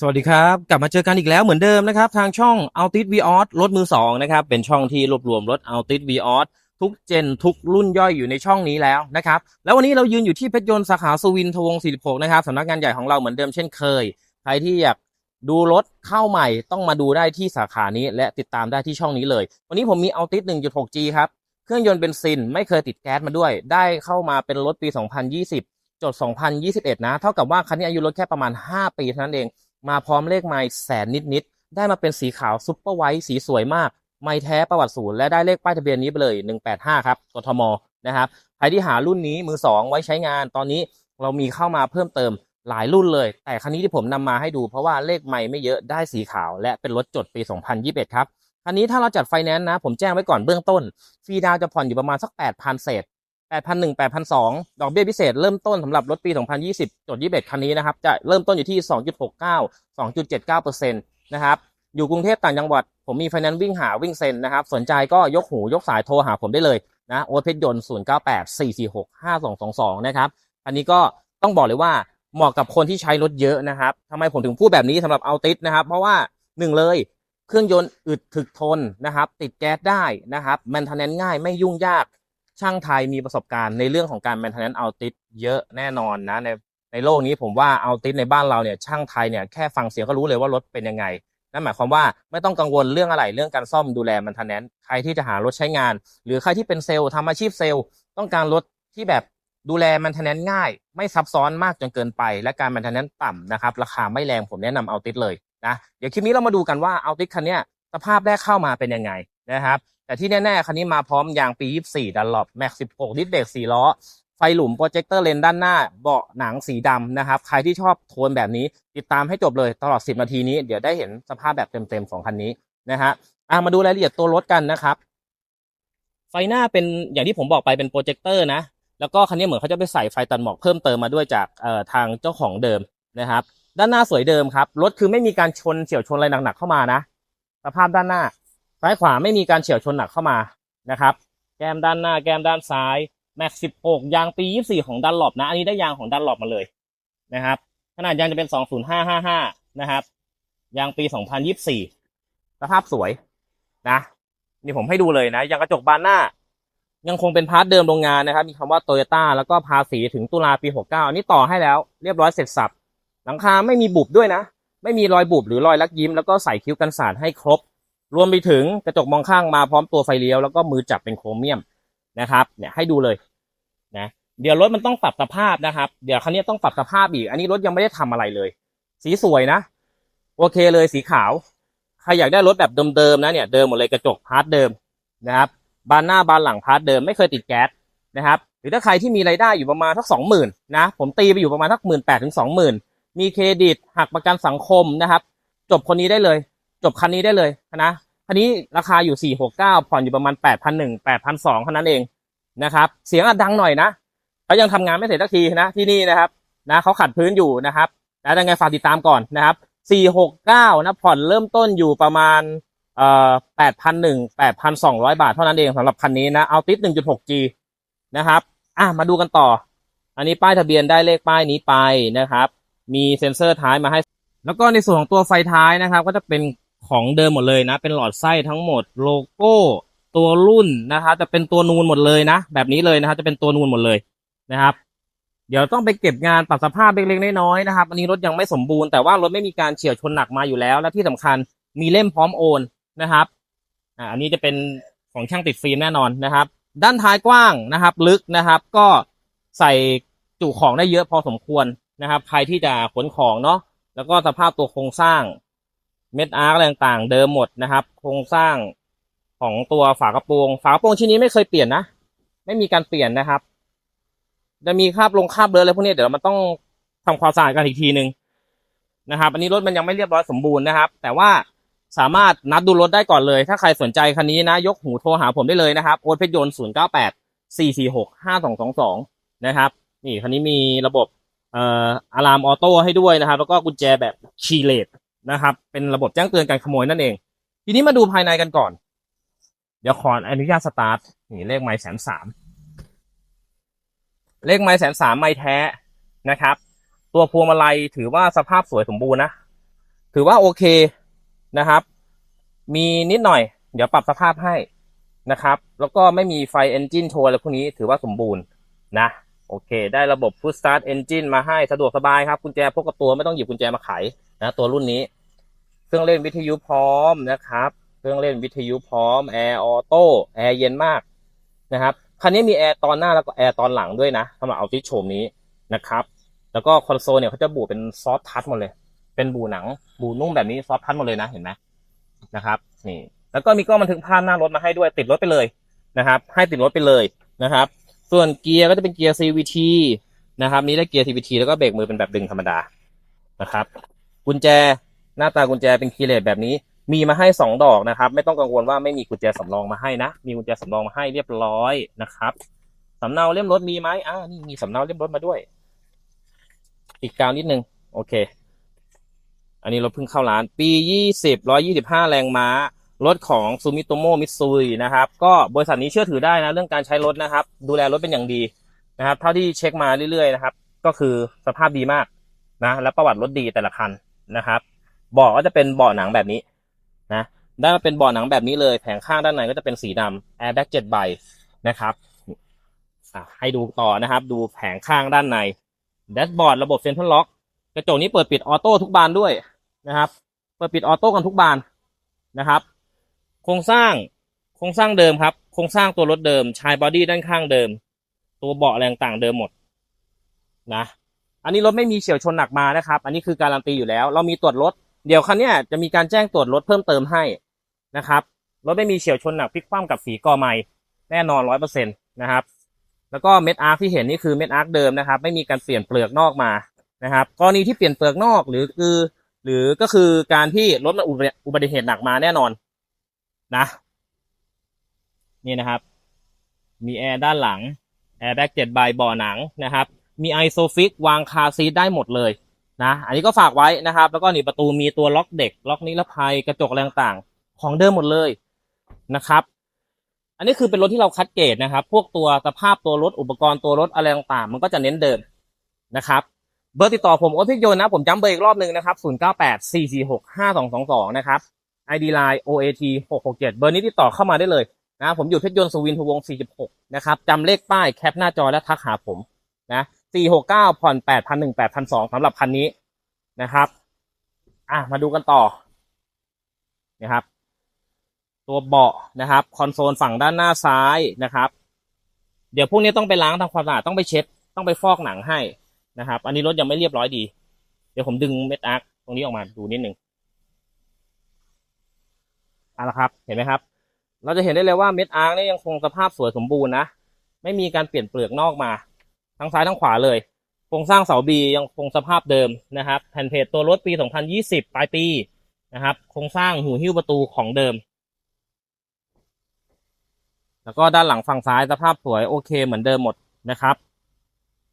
สวัสดีครับ กลับมาเจอกันอีกแล้วเหมือนเดิมนะครับ ทางช่อง Altis v ีออรถมือสองนะครับ เป็นช่องที่รวบรวมรถ Altis v ีออทุกเจนทุกรุ่นย่อยอยู่ในช่องนี้แล้วนะครับ แล้ววันนี้เรายืนอยู่ที่เพชรยนต์สาขาสุวินทวงศ์46 นะครับสำนักงานใหญ่ของเราเหมือนเดิมเช่นเคย ใครที่อยากดูรถเข้าใหม่ต้องมาดูได้ที่สาขานี้และติดตามได้ที่ช่องนี้เลย วันนี้ผมมี Altis 1.6G ครับเครื่องยนต์เบนซินไม่เคยติดแก๊สมาด้วย ได้เข้ามาเป็นรถปี 2020จด2021 นะ เท่ากับว่าคันนี้อายุรถแค่ประมาณ 5 ปีเท่านั้นเอง มาพร้อมเลขไมล์แสนนิดๆได้มาเป็นสีขาวซุปเปอร์ไวท์สีสวยมาก ไม่แท้ประวัติศูนย์และได้เลขป้ายทะเบียนนี้ไปเลย 185 ครับกทมนะครับใครที่หารุ่นนี้มือ 2 ไว้ใช้งานตอนนี้เรามีเข้ามาเพิ่มเติมหลายรุ่นเลย แต่คันนี้ที่ผมนำมาให้ดูเพราะว่าเลขไม่ไม่เยอะได้สีขาว และเป็นรถจดปี 2021 ครับ คันนี้ถ้าเราจัดไฟแนนซ์นะ ผมแจ้งไว้ก่อนเบื้องต้น ฟรีดาวจะผ่อนอยู่ประมาณสัก 8,000 เศษ 8,001 8,002 ดอกเบี้ยพิเศษเริ่มต้นสำหรับรถปี 2020จด21คันนี้นะครับ จะเริ่มต้นอยู่ที่ 2.69 2.79%นะครับ อยู่กรุงเทพต่างจังหวัด ผมมีไฟแนนซ์วิ่งหาวิ่งเซ็นนะครับ สนใจก็ยกหูยกสายโทรหาผมได้เลยนะโอเพชรยนต์ 098 446 5222 นะครับอันนี้ก็ต้องบอกเลยว่าเหมาะกับคนที่ใช้รถเยอะนะครับทำไมผมถึงพูดแบบนี้สำหรับเอาติสนะครับ เพราะว่าหนึ่งเลยเครื่องยนต์อึดถึกทนนะครับ ติดแก๊สได้นะครับแมนเทนแนนง่ายไม่ยุ่งยาก ช่างไทยมีประสบการณ์ในเรื่องของการแมนเทนแนนเอาติสเยอะแน่นอนนะในในโลกนี้ผมว่าเอาติสในบ้านเราเนี่ยช่างไทยเนี่ยแค่ฟังเสียงก็รู้เลยว่ารถเป็นยังไงนั่นหมายความว่าไม่ต้องกังวลเรื่องอะไรเรื่องการซ่อมดูแลมันทันแนนใครที่จะหารถใช้งาน หรือใครที่เป็นเซลล์ทำอาชีพเซลล์ ต้องการรถที่แบบดูแลมันทันแนนง่าย ไม่ซับซ้อนมากจนเกินไป และการมันทันแนนต่ำนะครับราคาไม่แรงผมแนะนำเอาติสเลยนะเดี๋ยวคลิปนี้เรามาดูกันว่าเอาติสคันเนี้ยสภาพแรกเข้ามาเป็นยังไงนะครับ แต่ที่แน่ๆ คันนี้มาพร้อมยางปี 24 ดันหลบแม็ก 16ดิสเบรก4ล้อ ไฟหลุมโปรเจคเตอร์เลนด้านหน้า เบาะหนังสีดำนะครับ ใครที่ชอบโทนแบบนี้ ติดตามให้จบเลยตลอด 10 นาทีนี้ เดี๋ยวได้เห็นสภาพแบบเต็มๆ ของคันนี้นะฮะอะมาดูรายละเอียดตัวรถกันนะครับ ไฟหน้าเป็นอย่างที่ผมบอกไปเป็นโปรเจคเตอร์นะ แล้วก็คันนี้เหมือนเขาจะไปใส่ไฟตัดหมอกเพิ่มเติมมาด้วยจากเอ่อทางเจ้าของเดิมนะครับ ด้านหน้าสวยเดิมครับ รถคือไม่มีการชนเฉียวชนอะไรหนักๆเข้ามานะ สภาพด้านหน้า ซ้ายขวาไม่มีการเฉียวชนหนักเข้ามานะครับ แก้มด้านหน้าแก้มด้านซ้ายแม็กสิบหกยางปียี่สี่ของดันหลบนะ อันนี้ได้ยางของดันหลบมาเลยนะครับ ขนาดยางจะเป็นสองศูนย์ห้าห้าห้านะครับ ยางปีสองพันยี่สี่สภาพสวยนะนี่ผมให้ดูเลยนะยางกระจกบานหน้า ยังคงเป็นพาร์ทเดิมโรงงานนะครับ มีคำว่าโตโยต้าแล้วก็ภาษีถึงตุลาปีหกเก้าอันนี้ต่อให้แล้วเรียบร้อยเสร็จสับ หลังคาไม่มีบุบด้วยนะ ไม่มีรอยบุบหรือรอยลักยิ้มแล้วก็ใส่คิ้วกันสาดให้ครบ รวมไปถึงกระจกมองข้างมาพร้อมตัวไฟเลี้ยวแล้วก็มือจับเป็นโครเมียมนะครับ เนี่ยให้ดูเลยนะเดี๋ยวรถมันต้องปรับสภาพนะครับ เดี๋ยวคันนี้ต้องปรับสภาพอีก อันนี้รถยังไม่ได้ทำอะไรเลย สีสวยนะ โอเคเลยสีขาว ใครอยากได้รถแบบเดิมๆนะเนี่ยเดิมหมดเลยกระจกพาร์ทเดิมนะครับบานหน้าบานหลังพาร์ทเดิมไม่เคยติดแก๊สนะครับหรือถ้าใครที่มีรายได้อยู่ประมาณสักสองหมื่นนะผมตีไปอยู่ประมาณสักหมื่นแปดถึงสองหมื่นมีเครดิตหักประกันสังคมนะครับ จบคนนี้ได้เลย จบคันนี้ได้เลยนะคันนี้ราคาอยู่ 469 ผ่อนอยู่ประมาณ8,001 8,002เท่านั้นเองนะครับ เสียงอาจดังหน่อยนะเขายังทำงานไม่เสร็จสักทีนะที่นี่นะครับนะเขาขัดพื้นอยู่นะครับแล้วยังไงฝากติดตามก่อนนะครับ 469 นะผ่อนเริ่มต้นอยู่ประมาณเอ่อ8,001 8,200 บาทเท่านั้นเองสำหรับคันนี้นะเอาติด 1.6G นะครับอะมาดูกันต่อ อันนี้ป้ายทะเบียนได้เลขป้ายนี้ไปนะครับ มีเซ็นเซอร์ท้ายมาให้ แล้วก็ในส่วนของตัวไฟท้ายนะครับ ก็จะเป็น ของเดิมหมดเลยนะ เป็นหลอดไส้ทั้งหมดโลโก้ตัวรุ่นนะครับจะเป็นตัวนูนหมดเลยนะ แบบนี้เลยนะครับจะเป็นตัวนูนหมดเลยนะครับ เดี๋ยวต้องไปเก็บงานปรับสภาพเล็กๆน้อยๆนะครับ อันนี้รถยังไม่สมบูรณ์แต่ว่ารถไม่มีการเฉียวชนหนักมาอยู่แล้ว และที่สำคัญมีเล่มพร้อมโอนนะครับอ่าอันนี้จะเป็นของช่างติดฟิล์มแน่นอนนะครับ ด้านท้ายกว้างนะครับ ลึกนะครับ ก็ใส่จุของได้เยอะพอสมควรนะครับ ใครที่จะขนของเนาะแล้วก็สภาพตัวโครงสร้าง เม็ดอาร์อะไรต่างๆ เดิมหมดนะครับ โครงสร้างของตัวฝากระโปรง ฝากระโปรงชิ้นนี้ไม่เคยเปลี่ยนนะ ไม่มีการเปลี่ยนนะครับ จะมีคราบลงคราบเลืออะไรพวกนี้เดี๋ยวมันต้องทำความสะอาดกันอีกทีหนึ่งนะครับ อันนี้รถมันยังไม่เรียบร้อยสมบูรณ์นะครับ แต่ว่าสามารถนัดดูรถได้ก่อนเลย ถ้าใครสนใจคันนี้นะ ยกหูโทรหาผมได้เลยนะครับ โอ๊ตเพชรยนต์0 9 8 4 4 6 5 2 2 2นะครับ นี่คันนี้มีระบบเอ่ออะลามออโต้ให้ด้วยนะครับ แล้วก็กุญแจแบบคีย์เลส นะครับ เป็นระบบแจ้งเตือนการขโมยนั่นเอง ทีนี้มาดูภายในกันก่อน เดี๋ยวขออนุญาตสตาร์ทนี่เลขไม้แสนสามเลขไม้แสนสามไม้แท้นะครับ ตัวพวงมาลัยถือว่าสภาพสวยสมบูรณ์นะ ถือว่าโอเคนะครับ มีนิดหน่อย เดี๋ยวปรับสภาพให้นะครับ แล้วก็ไม่มีไฟเอนจินโชว์อะไรพวกนี้ถือว่าสมบูรณ์นะโอเค ได้ระบบ Food Start Engine มาให้สะดวกสบายครับ กุญแจพกกับตัวไม่ต้องหยิบกุญแจมาไขนะ ตัวรุ่นนี้ เครื่องเล่นวิทยุพร้อมนะครับ เครื่องเล่นวิทยุพร้อมแอร์ออโต้แอร์เย็นมากนะครับคันนี้มีแอร์ตอนหน้าแล้วก็แอร์ตอนหลังด้วยนะสำหรับเอาติโฉมนี้นะครับ แล้วก็คอนโซลเนี่ยเขาจะบูเป็นซอฟทัชหมดเลย เป็นบูหนังบูนุ่มแบบนี้ซอฟทัชหมดเลยนะเห็นไหมนะครับนี่แล้วก็มีกล้องบันทึกภาพหน้ารถมาให้ด้วยติดรถไปเลยนะครับ ให้ติดรถไปเลยนะครับ ส่วนเกียร์ก็จะเป็นเกียร์ CVT นะครับนี้ได้เกียร์ CVT แล้วก็เบรกมือเป็นแบบดึงธรรมดานะครับ กุญแจ หน้าตากุญแจเป็นคีย์เลสแบบนี้ มีมาให้สองดอกนะครับ ไม่ต้องกังวลว่าไม่มีกุญแจสำรองมาให้นะ มีกุญแจสำรองมาให้เรียบร้อยนะครับสำเนาเล่มรถมีไหมอ่านี่มีสำเนาเล่มรถมาด้วย อีกกาวนิดนึงโอเค อันนี้รถเพิ่งเข้าร้าน ปียี่สิบร้อยี่สิบห้าแรงม้ารถของซูมิโตโมมิตซุยนะครับ ก็บริษัทนี้เชื่อถือได้นะ เรื่องการใช้รถนะครับ ดูแลรถเป็นอย่างดีนะครับ เท่าที่เช็คมาเรื่อยๆนะครับ ก็คือสภาพดีมากนะ และประวัติรถดีแต่ละคันนะครับ บาะก็จะเป็นเบาะหนังแบบนี้นะได้มาเป็นเบาะหนังแบบนี้เลยแผงข้างด้านในก็จะเป็นสีดำแอร์แบ็กเจ็ดใบนะครับอะให้ดูต่อนะครับ ดูแผงข้างด้านในแดชบอร์ดระบบเซ็นทรัลล็อกกระจกนี้เปิดปิดออโต้ทุกบานด้วยนะครับเปิดปิดออโต้กันทุกบานนะครับ โครงสร้างโครงสร้างเดิมครับ โครงสร้างตัวรถเดิมชายบอดี้ด้านข้างเดิม ตัวเบาะแรงต่างเดิมหมดนะอันนี้รถไม่มีเฉียวชนหนักมานะครับ อันนี้คือการันตีอยู่แล้ว เรามีตรวจรถ เดี๋ยวคันนี้จะมีการแจ้งตรวจรถเพิ่มเติมให้นะครับ รถไม่มีเฉียวชนหนักพลิกคว่ำกับสีกอไม้แน่นอนร้อยเปอร์เซ็นต์นะครับ แล้วก็เม็ดอาร์คที่เห็นนี่คือเม็ดอาร์คเดิมนะครับ ไม่มีการเปลี่ยนเปลือกนอกมานะครับ กรณีที่เปลี่ยนเปลือกนอกหรือคือ หรือก็คือการที่รถมันอุบัติเหตุหนักมาแน่นอนนะ นี่นะครับ มีแอร์ด้านหลังแอร์แบ็กเจ็ดใบบ่อหนังนะครับ มีไอโซฟิกวางคาซีได้หมดเลย นะอันนี้ก็ฝากไว้นะครับ แล้วก็นี่ประตูมีตัวล็อกเด็ก ล็อกนิรภัยกระจกอะไรต่างๆ ของเดิมหมดเลยนะครับ อันนี้คือเป็นรถที่เราคัดเกรดนะครับ พวกตัวสภาพตัวรถอุปกรณ์ตัวรถอะไรต่างๆ มันก็จะเน้นเดิมนะครับเบอร์ติดต่อผมโอ๊ตพิยนนะผมจำเบอร์อีกรอบหนึ่งนะครับ 098 446 5222 นะครับ ID Line OAT 667 เบอร์นี้ติดต่อเข้ามาได้เลยนะผมอยู่เพชรยนต์สุวินทวงศ์46 นะครับจำเลขป้ายแคปหน้าจอและทักหาผมนะ 469ผ่อน8,001 8,002สำหรับคันนี้นะครับ อะ มาดูกันต่อนะครับ ตัวเบาะนะครับ คอนโซลฝั่งด้านหน้าซ้ายนะครับ เดี๋ยวพวกนี้ต้องไปล้างทำความสะอาดต้องไปเช็ด ต้องไปฟอกหนังให้นะครับ อันนี้รถยังไม่เรียบร้อยดี เดี๋ยวผมดึงเม็ดอาร์คตรงนี้ออกมาดูนิดหนึ่งเอาละครับ เห็นไหมครับ เราจะเห็นได้เลยว่าเม็ดอาร์คเนี่ยยังคงสภาพสวยสมบูรณ์นะ ไม่มีการเปลี่ยนเปลือกนอกมา ทั้งซ้ายทั้งขวาเลยโครงสร้างเสาบียังคงสภาพเดิมนะครับแผ่นเพจตัวรถปี 2020 ปลายปีนะครับโครงสร้างหูหิ้วประตูของเดิม แล้วก็ด้านหลังฝั่งซ้ายสภาพสวยโอเคเหมือนเดิมหมดนะครับ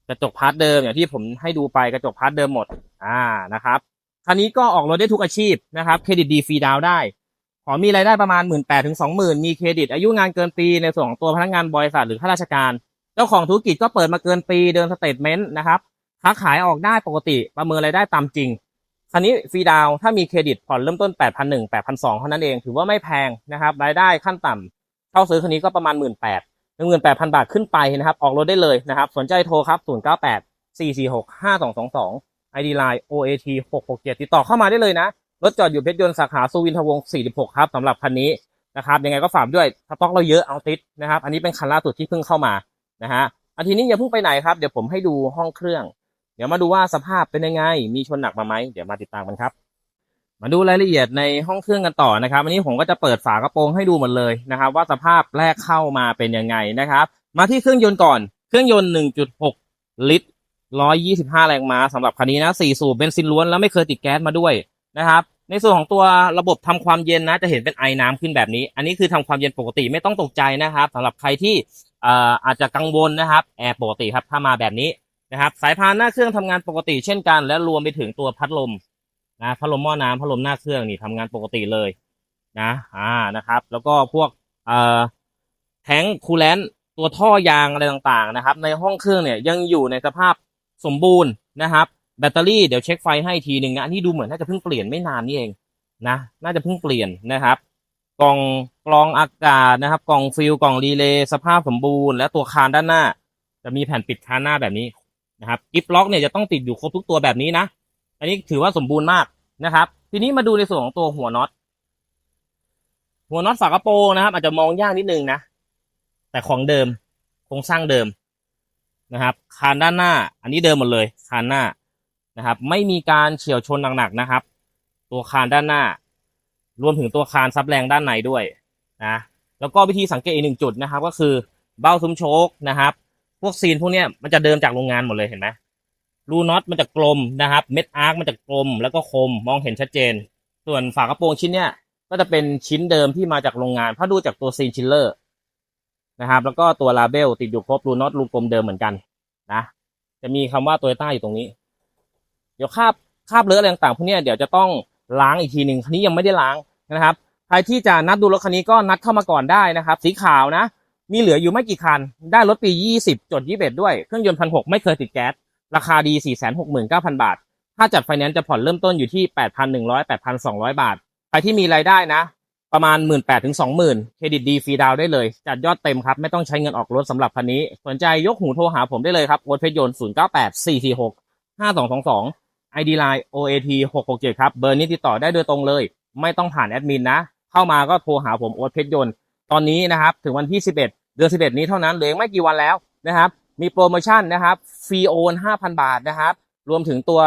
กระจกพาร์ทเดิมอย่างที่ผมให้ดูไปกระจกพาร์ทเดิมหมดอ่านะครับคันนี้ก็ออกรถได้ทุกอาชีพนะครับเครดิตดีฟรีดาวได้ ขอมีรายได้ประมาณหมื่นแปดถึงสองหมื่นมีเครดิตอายุงานเกินปีในส่วนของตัวพนักงานบริษัทหรือข้าราชการ เจ้าของธุรกิจก็เปิดมาเกินปีเดินสเตทเมนต์นะครับค้าขายออกได้ปกติประเมินรายได้ตามจริงคันนี้ฟรีดาวถ้ามีเครดิตผ่อนเริ่มต้น8 0 0 1 8 2 0 0เท่านั้นเอง ถือว่าไม่แพงนะครับ รายได้ขั้นต่ำเช่าซื้อคันนี้ก็ประมาณ 1 8 0 0 0 18,000 บาทขึ้นไปนะครับ ออกรถได้เลยนะครับ สนใจโทรครับ 098 446 5222 ID Line OAT 667 ติดต่อเข้ามาได้เลยนะ รถจอดอยู่เพชรยนต์สาขาสุวินทวงศ์46 ครับสำหรับคันนี้นะครับ ยังไงก็ฝากด้วยสต็อกเราเยอะเอาติดนะครับ อันนี้เป็นคันล่าสุดที่เพิ่งเข้ามา นะฮะอาทีนี้อย่าเพิ่งไปไหนครับ เดี๋ยวผมให้ดูห้องเครื่อง เดี๋ยวมาดูว่าสภาพเป็นยังไง มีชนหนักมาไหมเดี๋ยวมาติดตามกันครับ มาดูรายละเอียดในห้องเครื่องกันต่อนะครับอันนี้ผมก็จะเปิดฝากระโปรงให้ดูหมดเลยนะครับ ว่าสภาพแรกเข้ามาเป็นยังไงนะครับ มาที่เครื่องยนต์ก่อน เครื่องยนต์ 1.6 ลิตร 125 แรงม้าสำหรับคันนี้นะ 4 สูบเบนซินล้วนแล้วไม่เคยติดแก๊สมาด้วยนะครับ ในส่วนของตัวระบบทำความเย็นนะ จะเห็นเป็นไอน้ำขึ้นแบบนี้ อันนี้คือทำความเย็นปกติไม่ต้องตกใจนะครับสำหรับใครที่ อาจจะกังวลนะครับแอร์ปกติครับถ้ามาแบบนี้นะครับ สายพานหน้าเครื่องทำงานปกติเช่นกัน และรวมไปถึงตัวพัดลมนะพัดลมหม้อน้ำพัดลมหน้าเครื่องนี่ทำงานปกติเลยนะอ่านะครับ แล้วก็พวกเอ่อแทงคูลแลนต์ตัวท่อยางอะไรต่างๆนะครับ ในห้องเครื่องเนี่ยยังอยู่ในสภาพสมบูรณ์นะครับ แบตเตอรี่เดี๋ยวเช็คไฟให้ทีหนึ่งนะอันนี้ดูเหมือนน่าจะเพิ่งเปลี่ยนไม่นานนี่เองนะ น่าจะเพิ่งเปลี่ยนนะครับกล่อง กรองอากาศนะครับ กล่องฟิลกล่องรีเลย์สภาพสมบูรณ์และตัวคานด้านหน้า จะมีแผ่นปิดคานหน้าแบบนี้นะครับกิฟล็อกเนี่ยจะต้องติดอยู่ครบทุกตัวแบบนี้นะ อันนี้ถือว่าสมบูรณ์มากนะครับ ทีนี้มาดูในส่วนของตัวหัวน็อต หัวน็อตฝากระโปรงนะครับ อาจจะมองยากนิดนึงนะ แต่ของเดิมโครงสร้างเดิมนะครับ คานด้านหน้า อันนี้เดิมหมดเลย คานหน้านะครับ ไม่มีการเฉียวชนหนักๆนะครับ ตัวคานด้านหน้า รวมถึงตัวคานซับแรงด้านในด้วย นะแล้วก็วิธีสังเกตอีกหนึ่งจุดนะครับ ก็คือเบ้าซุ้มโชคนะครับ พวกซีนพวกเนี้ยมันจะเดิมจากโรงงานหมดเลยเห็นไหมรูน็อตมันจะกลมนะครับ เม็ดอาร์คมันจะกลมแล้วก็คมมองเห็นชัดเจน ส่วนฝากระโปรงชิ้นเนี้ยก็จะเป็นชิ้นเดิมที่มาจากโรงงาน ถ้าดูจากตัวซีนชิลเลอร์นะครับ แล้วก็ตัวลาเบลติดอยู่ครบรูน็อตรูกลมเดิมเหมือนกันนะ จะมีคำว่าโตโยต้าอยู่ตรงนี้ เดี๋ยวคาบคาบเลอะอะไรต่างๆพวกนี้เดี๋ยวจะต้องล้างอีกทีหนึ่งคันนี้ยังไม่ได้ล้างนะครับ ใครที่จะนัดดูรถคันนี้ก็นัดเข้ามาก่อนได้นะครับ สีขาวนะ มีเหลืออยู่ไม่กี่คัน ได้รถปี 20 จด 21 ด้วย เครื่องยนต์พันหไม่เคยติดแก๊ส ราคาดี 469,000 บาท ถ้าจัดไฟแนนซ์จะผ่อนเริ่มต้นอยู่ที่ 8,100 8,200 บาท ใครที่มีรายได้นะ ประมาณ 18,000ถึง20,000 เครดิตดีฟรีดาวได้เลย จัดยอดเต็มครับ ไม่ต้องใช้เงินออกรถสำหรับคันนี้ สนใจยกหูโทรหาผมได้เลยครับโอ๊ตเพชรยนต์098 446 5222 ID Line OAT 667ครับ เบอร์นี้ติดต่อได้โดยตรงเลย ไม่ต้องผ่านแอดมินนะ เข้ามาก็โทรหาผมโอ๊ตเพชรยนต์ตอนนี้นะครับถึงวันที่ 11 เดือน 11 นี้เท่านั้นเหลือไม่กี่วันแล้วนะครับ มีโปรโมชั่นนะครับฟรีโอน5,000 บาทนะครับ รวมถึงตัว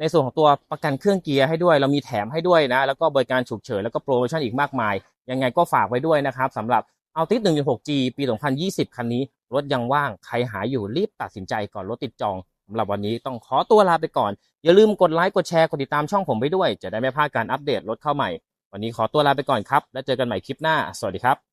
ในส่วนของตัวประกันเครื่องเกียร์ให้ด้วย เรามีแถมให้ด้วยนะแล้วก็บริการฉุกเฉินแล้วก็โปรโมชั่นอีกมากมาย ยังไงก็ฝากไว้ด้วยนะครับสำหรับเอาติส 1.6G ปี 2020 คันนี้ รถยังว่าง ใครหาอยู่รีบตัดสินใจก่อนรถติดจองสำหรับวันนี้ต้องขอตัวลาไปก่อน อย่าลืมกดไลค์กดแชร์กดติดตามช่องผมไปด้วย จะได้ไม่พลาดการอัปเดตรถเข้าใหม่ วันนี้ขอตัวลาไปก่อนครับ แล้วเจอกันใหม่คลิปหน้า สวัสดีครับ